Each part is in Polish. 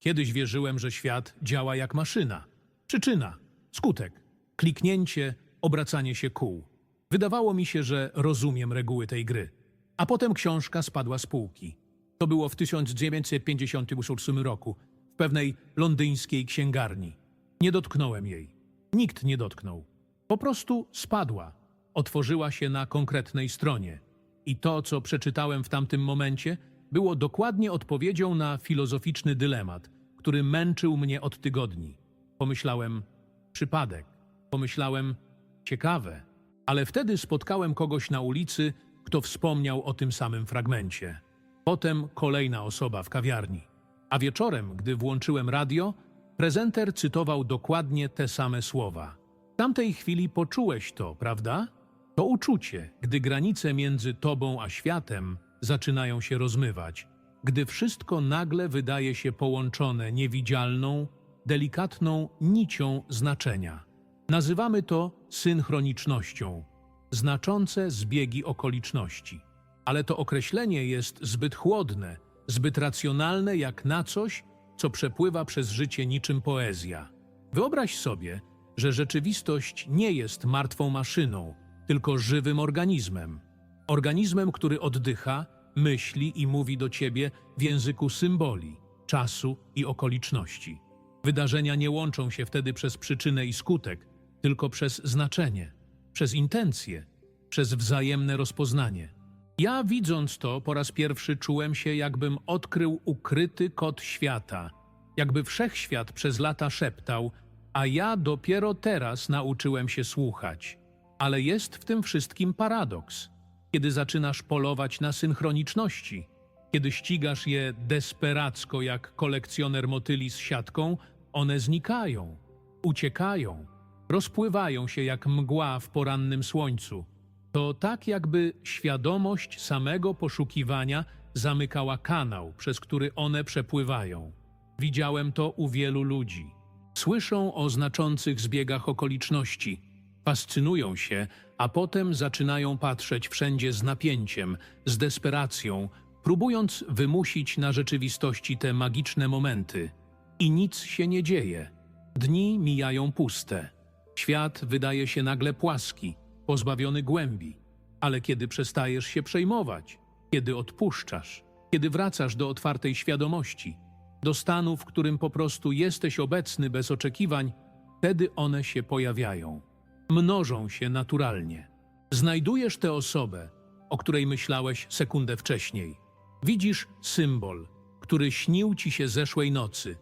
Kiedyś wierzyłem, że świat działa jak maszyna. Przyczyna, skutek, kliknięcie, obracanie się kół. Wydawało mi się, że rozumiem reguły tej gry. A potem książka spadła z półki. To było w 1958 roku, w pewnej londyńskiej księgarni. Nie dotknąłem jej. Nikt nie dotknął. Po prostu spadła. Otworzyła się na konkretnej stronie. I to, co przeczytałem w tamtym momencie, było dokładnie odpowiedzią na filozoficzny dylemat, który męczył mnie od tygodni. Pomyślałem, przypadek. Pomyślałem, ciekawe. Ale wtedy spotkałem kogoś na ulicy, kto wspomniał o tym samym fragmencie. Potem kolejna osoba w kawiarni. A wieczorem, gdy włączyłem radio, prezenter cytował dokładnie te same słowa. W tamtej chwili poczułeś to, prawda? To uczucie, gdy granice między tobą a światem zaczynają się rozmywać, gdy wszystko nagle wydaje się połączone niewidzialną, delikatną nicią znaczenia. Nazywamy to synchronicznością, znaczące zbiegi okoliczności. Ale to określenie jest zbyt chłodne, zbyt racjonalne jak na coś, co przepływa przez życie niczym poezja. Wyobraź sobie, że rzeczywistość nie jest martwą maszyną, tylko żywym organizmem. Organizmem, który oddycha, myśli i mówi do ciebie w języku symboli, czasu i okoliczności. Wydarzenia nie łączą się wtedy przez przyczynę i skutek, tylko przez znaczenie, przez intencje, przez wzajemne rozpoznanie. Ja, widząc to, po raz pierwszy czułem się, jakbym odkrył ukryty kod świata, jakby wszechświat przez lata szeptał, a ja dopiero teraz nauczyłem się słuchać. Ale jest w tym wszystkim paradoks. Kiedy zaczynasz polować na synchroniczności, kiedy ścigasz je desperacko jak kolekcjoner motyli z siatką, one znikają, uciekają, rozpływają się jak mgła w porannym słońcu. To tak jakby świadomość samego poszukiwania zamykała kanał, przez który one przepływają. Widziałem to u wielu ludzi. Słyszą o znaczących zbiegach okoliczności, fascynują się, a potem zaczynają patrzeć wszędzie z napięciem, z desperacją, próbując wymusić na rzeczywistości te magiczne momenty. I nic się nie dzieje. Dni mijają puste. Świat wydaje się nagle płaski, pozbawiony głębi. Ale kiedy przestajesz się przejmować, kiedy odpuszczasz, kiedy wracasz do otwartej świadomości, do stanu, w którym po prostu jesteś obecny bez oczekiwań, wtedy one się pojawiają. Mnożą się naturalnie. Znajdujesz tę osobę, o której myślałeś sekundę wcześniej. Widzisz symbol, który śnił ci się zeszłej nocy,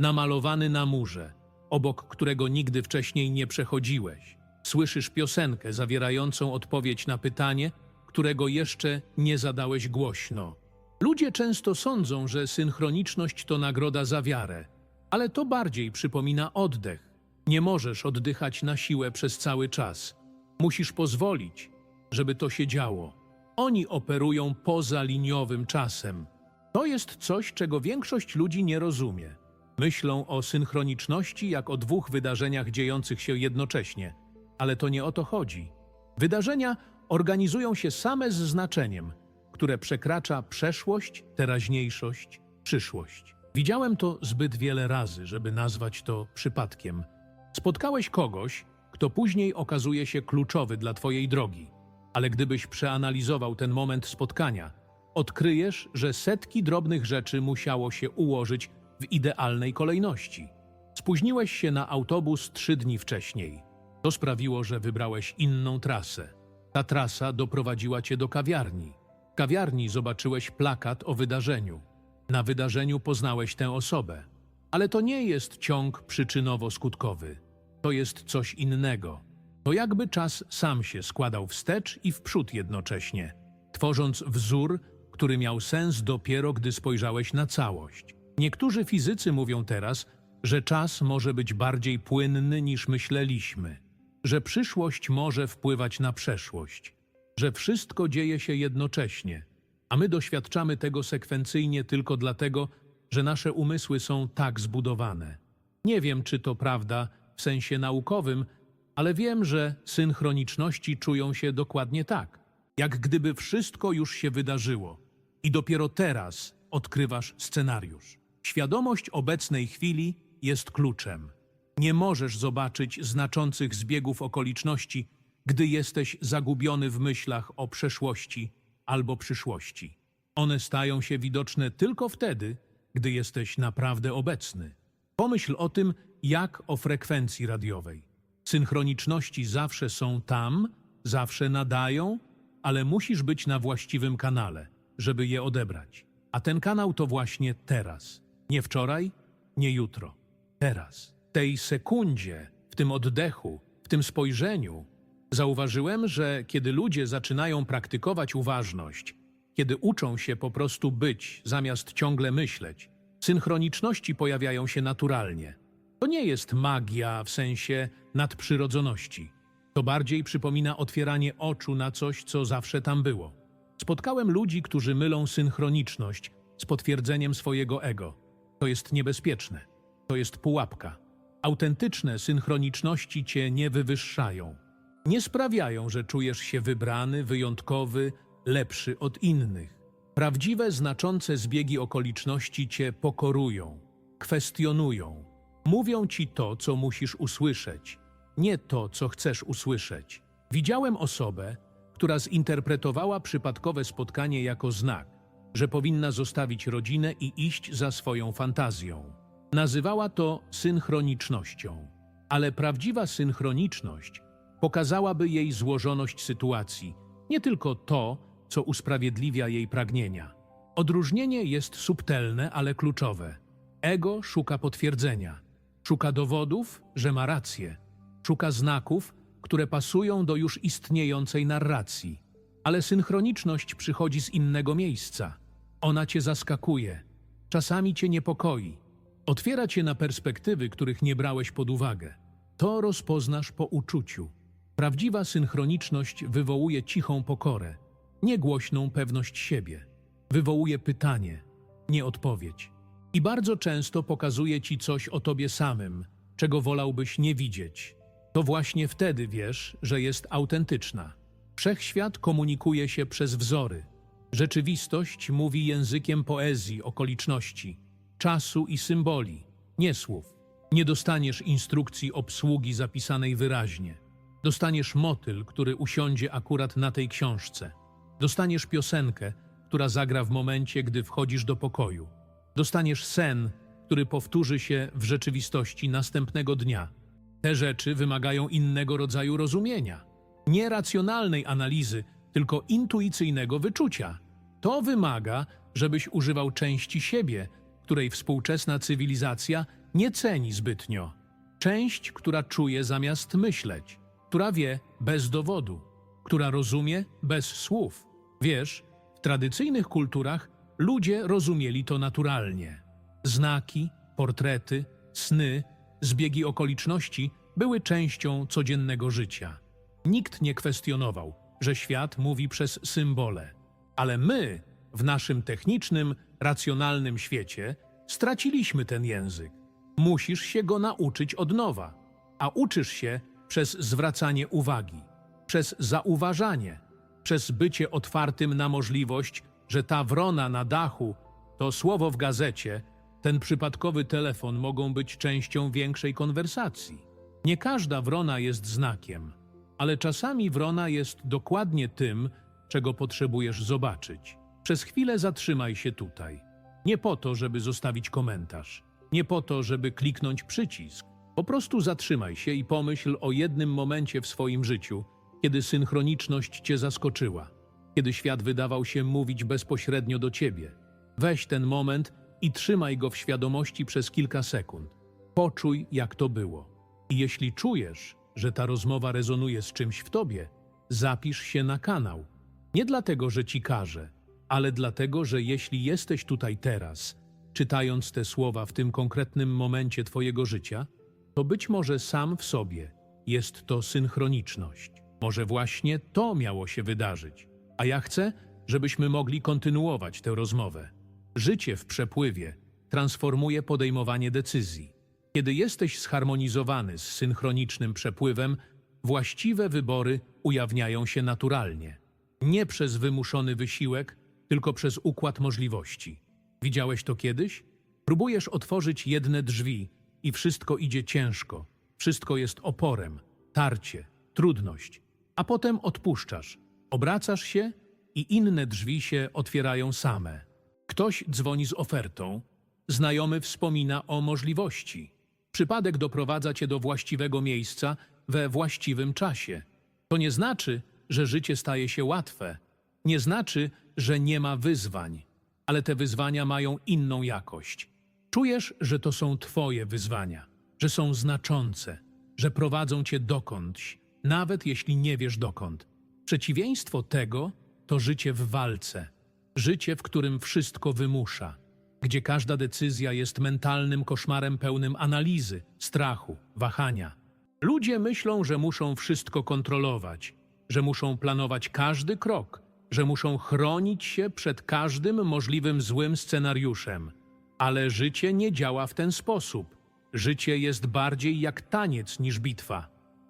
namalowany na murze, obok którego nigdy wcześniej nie przechodziłeś. Słyszysz piosenkę zawierającą odpowiedź na pytanie, którego jeszcze nie zadałeś głośno. Ludzie często sądzą, że synchroniczność to nagroda za wiarę, ale to bardziej przypomina oddech. Nie możesz oddychać na siłę przez cały czas. Musisz pozwolić, żeby to się działo. Oni operują poza liniowym czasem. To jest coś, czego większość ludzi nie rozumie. Myślą o synchroniczności jak o dwóch wydarzeniach dziejących się jednocześnie, ale to nie o to chodzi. Wydarzenia organizują się same z znaczeniem, które przekracza przeszłość, teraźniejszość, przyszłość. Widziałem to zbyt wiele razy, żeby nazwać to przypadkiem. Spotkałeś kogoś, kto później okazuje się kluczowy dla Twojej drogi, ale gdybyś przeanalizował ten moment spotkania, odkryjesz, że setki drobnych rzeczy musiało się ułożyć w idealnej kolejności. Spóźniłeś się na autobus trzy dni wcześniej. To sprawiło, że wybrałeś inną trasę. Ta trasa doprowadziła cię do kawiarni. W kawiarni zobaczyłeś plakat o wydarzeniu. Na wydarzeniu poznałeś tę osobę. Ale to nie jest ciąg przyczynowo-skutkowy. To jest coś innego. To jakby czas sam się składał wstecz i w przód jednocześnie, tworząc wzór, który miał sens dopiero gdy spojrzałeś na całość. Niektórzy fizycy mówią teraz, że czas może być bardziej płynny niż myśleliśmy, że przyszłość może wpływać na przeszłość, że wszystko dzieje się jednocześnie, a my doświadczamy tego sekwencyjnie tylko dlatego, że nasze umysły są tak zbudowane. Nie wiem, czy to prawda w sensie naukowym, ale wiem, że synchroniczności czują się dokładnie tak, jak gdyby wszystko już się wydarzyło i dopiero teraz odkrywasz scenariusz. Świadomość obecnej chwili jest kluczem. Nie możesz zobaczyć znaczących zbiegów okoliczności, gdy jesteś zagubiony w myślach o przeszłości albo przyszłości. One stają się widoczne tylko wtedy, gdy jesteś naprawdę obecny. Pomyśl o tym, jak o frekwencji radiowej. Synchroniczności zawsze są tam, zawsze nadają, ale musisz być na właściwym kanale, żeby je odebrać. A ten kanał to właśnie teraz. Nie wczoraj, nie jutro. Teraz. Tej sekundzie, w tym oddechu, w tym spojrzeniu, zauważyłem, że kiedy ludzie zaczynają praktykować uważność, kiedy uczą się po prostu być zamiast ciągle myśleć, synchroniczności pojawiają się naturalnie. To nie jest magia w sensie nadprzyrodzoności. To bardziej przypomina otwieranie oczu na coś, co zawsze tam było. Spotkałem ludzi, którzy mylą synchroniczność z potwierdzeniem swojego ego. To jest niebezpieczne. To jest pułapka. Autentyczne synchroniczności cię nie wywyższają. Nie sprawiają, że czujesz się wybrany, wyjątkowy, lepszy od innych. Prawdziwe, znaczące zbiegi okoliczności cię pokorują, kwestionują. Mówią ci to, co musisz usłyszeć, nie to, co chcesz usłyszeć. Widziałem osobę, która zinterpretowała przypadkowe spotkanie jako znak, że powinna zostawić rodzinę i iść za swoją fantazją. Nazywała to synchronicznością, ale prawdziwa synchroniczność pokazałaby jej złożoność sytuacji, nie tylko to, co usprawiedliwia jej pragnienia. Odróżnienie jest subtelne, ale kluczowe. Ego szuka potwierdzenia, szuka dowodów, że ma rację, szuka znaków, które pasują do już istniejącej narracji. Ale synchroniczność przychodzi z innego miejsca. Ona cię zaskakuje, czasami cię niepokoi, otwiera cię na perspektywy, których nie brałeś pod uwagę. To rozpoznasz po uczuciu. Prawdziwa synchroniczność wywołuje cichą pokorę, niegłośną pewność siebie. Wywołuje pytanie, nie odpowiedź. I bardzo często pokazuje ci coś o tobie samym, czego wolałbyś nie widzieć. To właśnie wtedy wiesz, że jest autentyczna. Wszechświat komunikuje się przez wzory. Rzeczywistość mówi językiem poezji, okoliczności, czasu i symboli, nie słów. Nie dostaniesz instrukcji obsługi zapisanej wyraźnie. Dostaniesz motyl, który usiądzie akurat na tej książce. Dostaniesz piosenkę, która zagra w momencie, gdy wchodzisz do pokoju. Dostaniesz sen, który powtórzy się w rzeczywistości następnego dnia. Te rzeczy wymagają innego rodzaju rozumienia. Nie racjonalnej analizy, tylko intuicyjnego wyczucia. To wymaga, żebyś używał części siebie, której współczesna cywilizacja nie ceni zbytnio. Część, która czuje zamiast myśleć, która wie bez dowodu, która rozumie bez słów. Wiesz, w tradycyjnych kulturach ludzie rozumieli to naturalnie. Znaki, portrety, sny, zbiegi okoliczności były częścią codziennego życia. Nikt nie kwestionował, że świat mówi przez symbole. Ale my, w naszym technicznym, racjonalnym świecie, straciliśmy ten język. Musisz się go nauczyć od nowa, a uczysz się przez zwracanie uwagi, przez zauważanie, przez bycie otwartym na możliwość, że ta wrona na dachu, to słowo w gazecie, ten przypadkowy telefon mogą być częścią większej konwersacji. Nie każda wrona jest znakiem, ale czasami wrona jest dokładnie tym, czego potrzebujesz zobaczyć. Przez chwilę zatrzymaj się tutaj. Nie po to, żeby zostawić komentarz, nie po to, żeby kliknąć przycisk. Po prostu zatrzymaj się i pomyśl o jednym momencie w swoim życiu, kiedy synchroniczność cię zaskoczyła, kiedy świat wydawał się mówić bezpośrednio do ciebie. Weź ten moment i trzymaj go w świadomości przez kilka sekund. Poczuj, jak to było. I jeśli czujesz, że ta rozmowa rezonuje z czymś w tobie, zapisz się na kanał. Nie dlatego, że ci każę, ale dlatego, że jeśli jesteś tutaj teraz, czytając te słowa w tym konkretnym momencie twojego życia, to być może sam w sobie jest to synchroniczność. Może właśnie to miało się wydarzyć. A ja chcę, żebyśmy mogli kontynuować tę rozmowę. Życie w przepływie transformuje podejmowanie decyzji. Kiedy jesteś zharmonizowany z synchronicznym przepływem, właściwe wybory ujawniają się naturalnie. Nie przez wymuszony wysiłek, tylko przez układ możliwości. Widziałeś to kiedyś? Próbujesz otworzyć jedne drzwi i wszystko idzie ciężko. Wszystko jest oporem, tarcie, trudność. A potem odpuszczasz, obracasz się i inne drzwi się otwierają same. Ktoś dzwoni z ofertą, znajomy wspomina o możliwości. Przypadek doprowadza cię do właściwego miejsca we właściwym czasie. To nie znaczy, że życie staje się łatwe. Nie znaczy, że nie ma wyzwań, ale te wyzwania mają inną jakość. Czujesz, że to są Twoje wyzwania, że są znaczące, że prowadzą Cię dokądś, nawet jeśli nie wiesz dokąd. Przeciwieństwo tego to życie w walce, życie, w którym wszystko wymusza, gdzie każda decyzja jest mentalnym koszmarem pełnym analizy, strachu, wahania. Ludzie myślą, że muszą wszystko kontrolować, że muszą planować każdy krok, że muszą chronić się przed każdym możliwym złym scenariuszem. Ale życie nie działa w ten sposób. Życie jest bardziej jak taniec niż bitwa,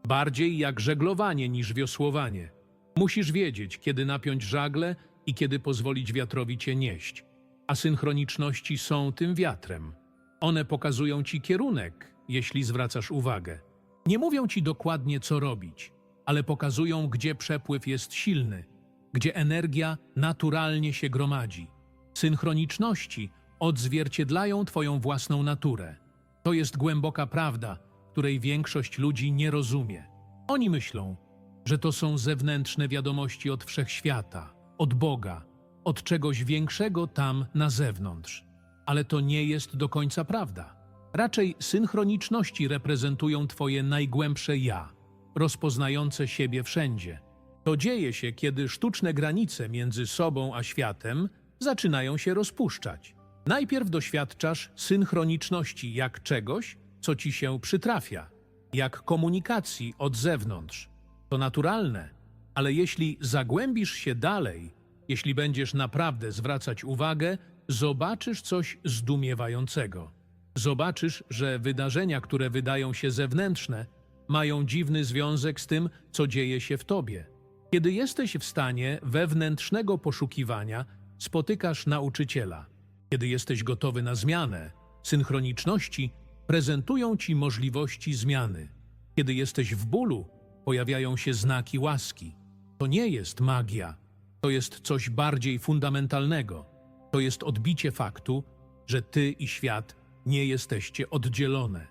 bardziej jak żeglowanie niż wiosłowanie. Musisz wiedzieć, kiedy napiąć żagle i kiedy pozwolić wiatrowi cię nieść. A synchroniczności są tym wiatrem. One pokazują ci kierunek, jeśli zwracasz uwagę. Nie mówią ci dokładnie, co robić, ale pokazują, gdzie przepływ jest silny, gdzie energia naturalnie się gromadzi. Synchroniczności odzwierciedlają Twoją własną naturę. To jest głęboka prawda, której większość ludzi nie rozumie. Oni myślą, że to są zewnętrzne wiadomości od wszechświata, od Boga, od czegoś większego tam na zewnątrz. Ale to nie jest do końca prawda. Raczej synchroniczności reprezentują Twoje najgłębsze ja, rozpoznające siebie wszędzie. To dzieje się, kiedy sztuczne granice między sobą a światem zaczynają się rozpuszczać. Najpierw doświadczasz synchroniczności jak czegoś, co ci się przytrafia, jak komunikacji od zewnątrz. To naturalne, ale jeśli zagłębisz się dalej, jeśli będziesz naprawdę zwracać uwagę, zobaczysz coś zdumiewającego. Zobaczysz, że wydarzenia, które wydają się zewnętrzne, mają dziwny związek z tym, co dzieje się w tobie. Kiedy jesteś w stanie wewnętrznego poszukiwania, spotykasz nauczyciela. Kiedy jesteś gotowy na zmianę, synchroniczności prezentują ci możliwości zmiany. Kiedy jesteś w bólu, pojawiają się znaki łaski. To nie jest magia, to jest coś bardziej fundamentalnego. To jest odbicie faktu, że ty i świat nie jesteście oddzielone.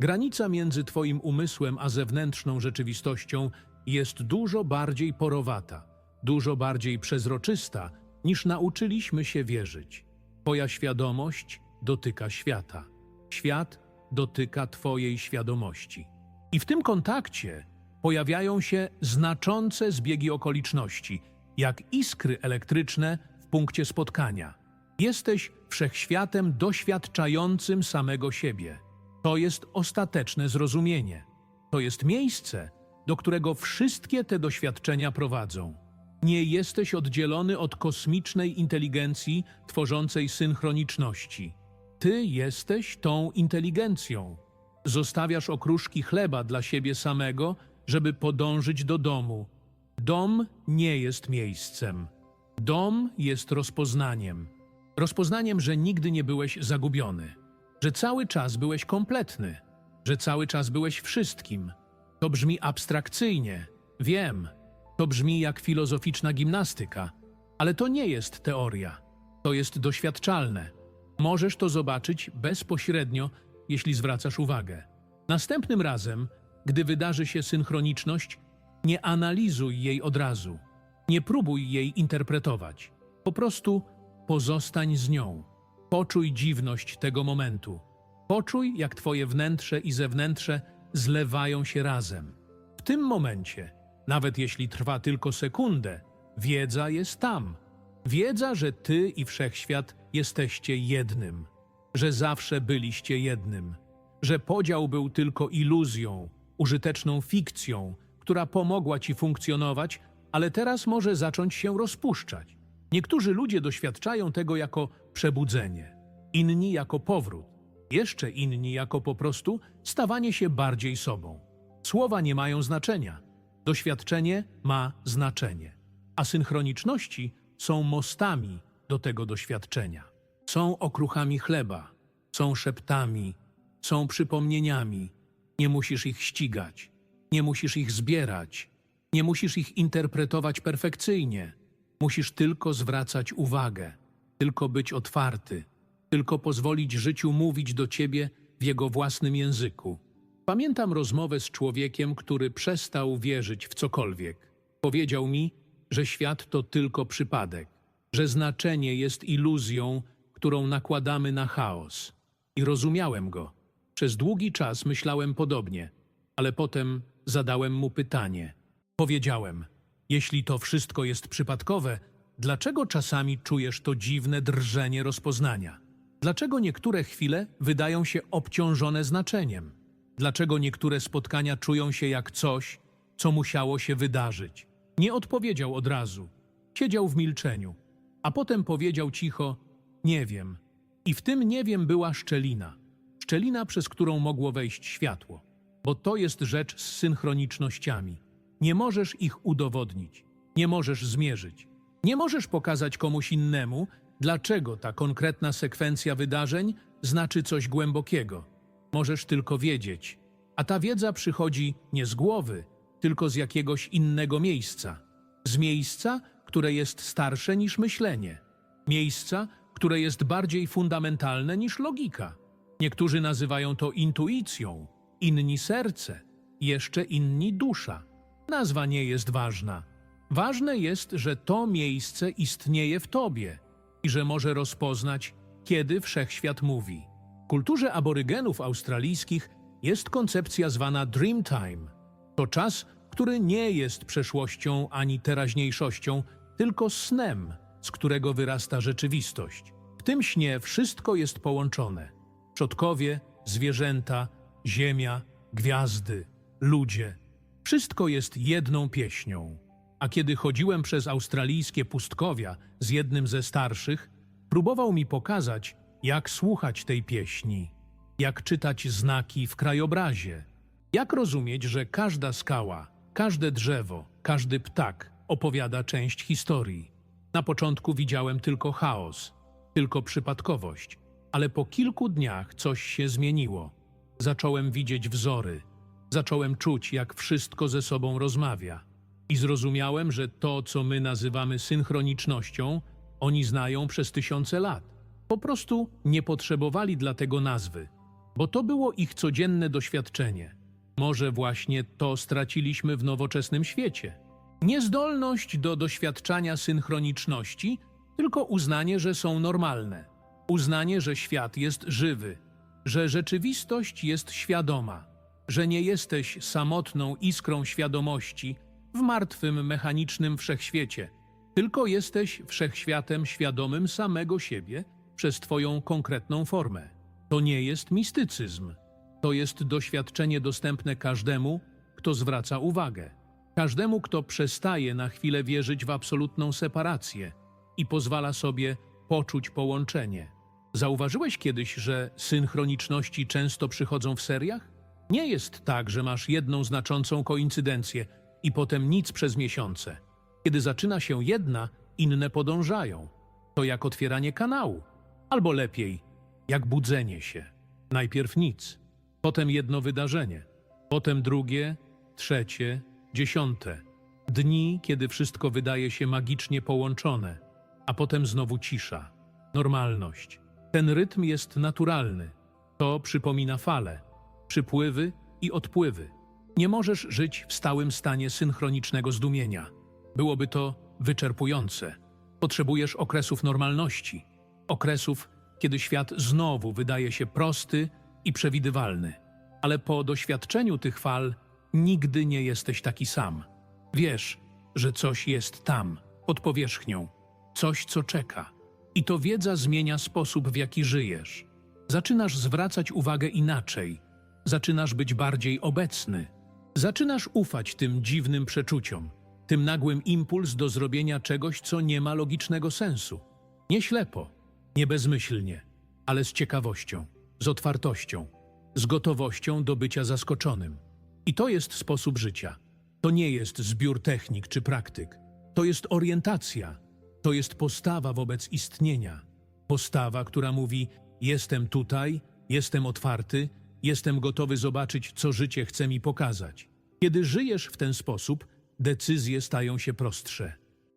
Granica między twoim umysłem a zewnętrzną rzeczywistością jest dużo bardziej porowata, dużo bardziej przezroczysta, niż nauczyliśmy się wierzyć. Twoja świadomość dotyka świata. Świat dotyka Twojej świadomości. I w tym kontakcie pojawiają się znaczące zbiegi okoliczności, jak iskry elektryczne w punkcie spotkania. Jesteś wszechświatem doświadczającym samego siebie. To jest ostateczne zrozumienie. To jest miejsce, do którego wszystkie te doświadczenia prowadzą. Nie jesteś oddzielony od kosmicznej inteligencji tworzącej synchroniczności. Ty jesteś tą inteligencją. Zostawiasz okruszki chleba dla siebie samego, żeby podążyć do domu. Dom nie jest miejscem. Dom jest rozpoznaniem. Rozpoznaniem, że nigdy nie byłeś zagubiony, że cały czas byłeś kompletny, że cały czas byłeś wszystkim. To brzmi abstrakcyjnie, wiem. To brzmi jak filozoficzna gimnastyka, ale to nie jest teoria. To jest doświadczalne. Możesz to zobaczyć bezpośrednio, jeśli zwracasz uwagę. Następnym razem, gdy wydarzy się synchroniczność, nie analizuj jej od razu. Nie próbuj jej interpretować. Po prostu pozostań z nią. Poczuj dziwność tego momentu. Poczuj, jak twoje wnętrze i zewnętrze zlewają się razem. W tym momencie, nawet jeśli trwa tylko sekundę, wiedza jest tam. Wiedza, że ty i wszechświat jesteście jednym, że zawsze byliście jednym, że podział był tylko iluzją, użyteczną fikcją, która pomogła ci funkcjonować, ale teraz może zacząć się rozpuszczać. Niektórzy ludzie doświadczają tego jako przebudzenie, inni jako powrót, jeszcze inni jako po prostu stawanie się bardziej sobą. Słowa nie mają znaczenia, doświadczenie ma znaczenie, a synchroniczności są mostami do tego doświadczenia. Są okruchami chleba, są szeptami, są przypomnieniami. Nie musisz ich ścigać, nie musisz ich zbierać, nie musisz ich interpretować perfekcyjnie. Musisz tylko zwracać uwagę, tylko być otwarty, tylko pozwolić życiu mówić do ciebie w jego własnym języku. Pamiętam rozmowę z człowiekiem, który przestał wierzyć w cokolwiek. Powiedział mi, że świat to tylko przypadek, że znaczenie jest iluzją, którą nakładamy na chaos. I rozumiałem go. Przez długi czas myślałem podobnie, ale potem zadałem mu pytanie. Powiedziałem: Jeśli to wszystko jest przypadkowe, dlaczego czasami czujesz to dziwne drżenie rozpoznania? Dlaczego niektóre chwile wydają się obciążone znaczeniem? Dlaczego niektóre spotkania czują się jak coś, co musiało się wydarzyć? Nie odpowiedział od razu. Siedział w milczeniu, a potem powiedział cicho: Nie wiem. I w tym nie wiem była szczelina. Szczelina, przez którą mogło wejść światło. Bo to jest rzecz z synchronicznościami. Nie możesz ich udowodnić, nie możesz zmierzyć. Nie możesz pokazać komuś innemu, dlaczego ta konkretna sekwencja wydarzeń znaczy coś głębokiego. Możesz tylko wiedzieć, a ta wiedza przychodzi nie z głowy, tylko z jakiegoś innego miejsca. Z miejsca, które jest starsze niż myślenie. Miejsca, które jest bardziej fundamentalne niż logika. Niektórzy nazywają to intuicją, inni serce, jeszcze inni dusza. Nazwa nie jest ważna. Ważne jest, że to miejsce istnieje w tobie i że może rozpoznać, kiedy wszechświat mówi. W kulturze aborygenów australijskich jest koncepcja zwana Dreamtime. To czas, który nie jest przeszłością ani teraźniejszością, tylko snem, z którego wyrasta rzeczywistość. W tym śnie wszystko jest połączone: przodkowie, zwierzęta, ziemia, gwiazdy, ludzie. Wszystko jest jedną pieśnią. A kiedy chodziłem przez australijskie pustkowia z jednym ze starszych, próbował mi pokazać, jak słuchać tej pieśni, jak czytać znaki w krajobrazie, jak rozumieć, że każda skała, każde drzewo, każdy ptak opowiada część historii. Na początku widziałem tylko chaos, tylko przypadkowość, ale po kilku dniach coś się zmieniło. Zacząłem widzieć wzory, zacząłem czuć, jak wszystko ze sobą rozmawia. I zrozumiałem, że to, co my nazywamy synchronicznością, oni znają przez tysiące lat. Po prostu nie potrzebowali dla tego nazwy, bo to było ich codzienne doświadczenie. Może właśnie to straciliśmy w nowoczesnym świecie. Niezdolność do doświadczania synchroniczności, tylko uznanie, że są normalne. Uznanie, że świat jest żywy, że rzeczywistość jest świadoma, że nie jesteś samotną iskrą świadomości w martwym, mechanicznym wszechświecie, tylko jesteś wszechświatem świadomym samego siebie przez Twoją konkretną formę. To nie jest mistycyzm. To jest doświadczenie dostępne każdemu, kto zwraca uwagę. Każdemu, kto przestaje na chwilę wierzyć w absolutną separację i pozwala sobie poczuć połączenie. Zauważyłeś kiedyś, że synchroniczności często przychodzą w seriach? Nie jest tak, że masz jedną znaczącą koincydencję i potem nic przez miesiące. Kiedy zaczyna się jedna, inne podążają. To jak otwieranie kanału, albo lepiej, jak budzenie się. Najpierw nic, potem jedno wydarzenie, potem drugie, trzecie, dziesiąte. Dni, kiedy wszystko wydaje się magicznie połączone, a potem znowu cisza, normalność. Ten rytm jest naturalny. To przypomina fale, przypływy i odpływy. Nie możesz żyć w stałym stanie synchronicznego zdumienia. Byłoby to wyczerpujące. Potrzebujesz okresów normalności, okresów, kiedy świat znowu wydaje się prosty i przewidywalny. Ale po doświadczeniu tych fal nigdy nie jesteś taki sam. Wiesz, że coś jest tam, pod powierzchnią, coś, co czeka. I to wiedza zmienia sposób, w jaki żyjesz. Zaczynasz zwracać uwagę inaczej, zaczynasz być bardziej obecny. Zaczynasz ufać tym dziwnym przeczuciom, tym nagłym impuls do zrobienia czegoś, co nie ma logicznego sensu. Nie ślepo, nie bezmyślnie, ale z ciekawością, z otwartością, z gotowością do bycia zaskoczonym. I to jest sposób życia. To nie jest zbiór technik czy praktyk. To jest orientacja. To jest postawa wobec istnienia. Postawa, która mówi: Jestem tutaj Jestem otwarty, jestem gotowy zobaczyć, co życie chce mi pokazać. Kiedy żyjesz w ten sposób, decyzje stają się prostsze.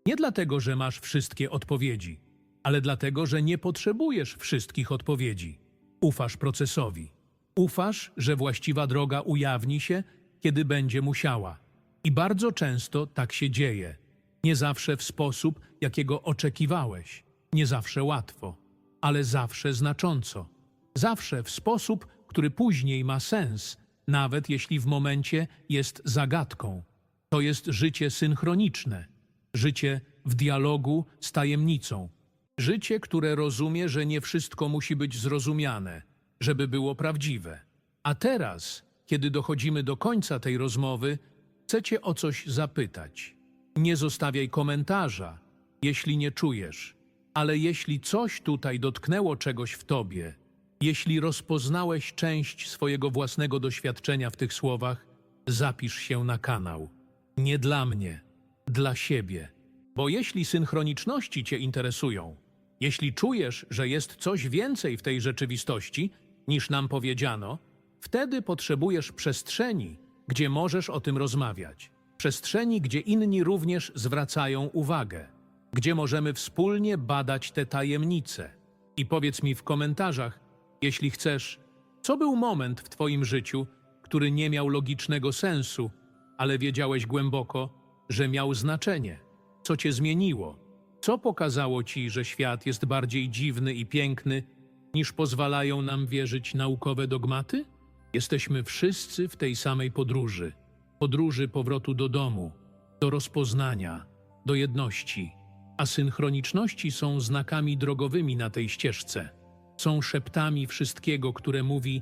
Nie dlatego, że masz wszystkie odpowiedzi, ale dlatego, że nie potrzebujesz wszystkich odpowiedzi. Ufasz procesowi. Ufasz, że właściwa droga ujawni się, kiedy będzie musiała. I bardzo często tak się dzieje. Nie zawsze w sposób, jakiego oczekiwałeś, nie zawsze łatwo, ale zawsze znacząco. Zawsze w sposób, który później ma sens, nawet jeśli w momencie jest zagadką. To jest życie synchroniczne, życie w dialogu z tajemnicą, życie, które rozumie, że nie wszystko musi być zrozumiane, żeby było prawdziwe. A teraz, kiedy dochodzimy do końca tej rozmowy, chcę Cię o coś zapytać. Nie zostawiaj komentarza, jeśli nie czujesz, ale jeśli coś tutaj dotknęło czegoś w Tobie, jeśli rozpoznałeś część swojego własnego doświadczenia w tych słowach, zapisz się na kanał. Nie dla mnie, dla siebie. Bo jeśli synchroniczności Cię interesują, jeśli czujesz, że jest coś więcej w tej rzeczywistości, niż nam powiedziano, wtedy potrzebujesz przestrzeni, gdzie możesz o tym rozmawiać. Przestrzeni, gdzie inni również zwracają uwagę, gdzie możemy wspólnie badać te tajemnice. I powiedz mi w komentarzach, jeśli chcesz, co był moment w Twoim życiu, który nie miał logicznego sensu, ale wiedziałeś głęboko, że miał znaczenie. Co Cię zmieniło? Co pokazało Ci, że świat jest bardziej dziwny i piękny, niż pozwalają nam wierzyć naukowe dogmaty? Jesteśmy wszyscy w tej samej podróży podróży powrotu do domu, do rozpoznania, do jedności. A synchroniczności są znakami drogowymi na tej ścieżce. Są szeptami wszystkiego, które mówi: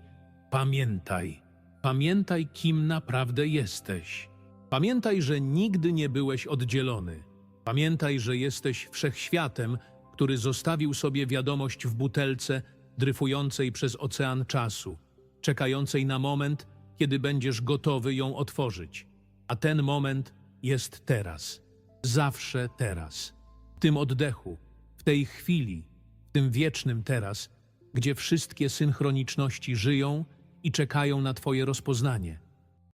Pamiętaj, pamiętaj, kim naprawdę jesteś. Pamiętaj, że nigdy nie byłeś oddzielony. Pamiętaj, że jesteś wszechświatem, który zostawił sobie wiadomość w butelce dryfującej przez ocean czasu, czekającej na moment, kiedy będziesz gotowy ją otworzyć. A ten moment jest teraz. Zawsze teraz. W tym oddechu, w tej chwili, w tym wiecznym teraz, gdzie wszystkie synchroniczności żyją i czekają na Twoje rozpoznanie.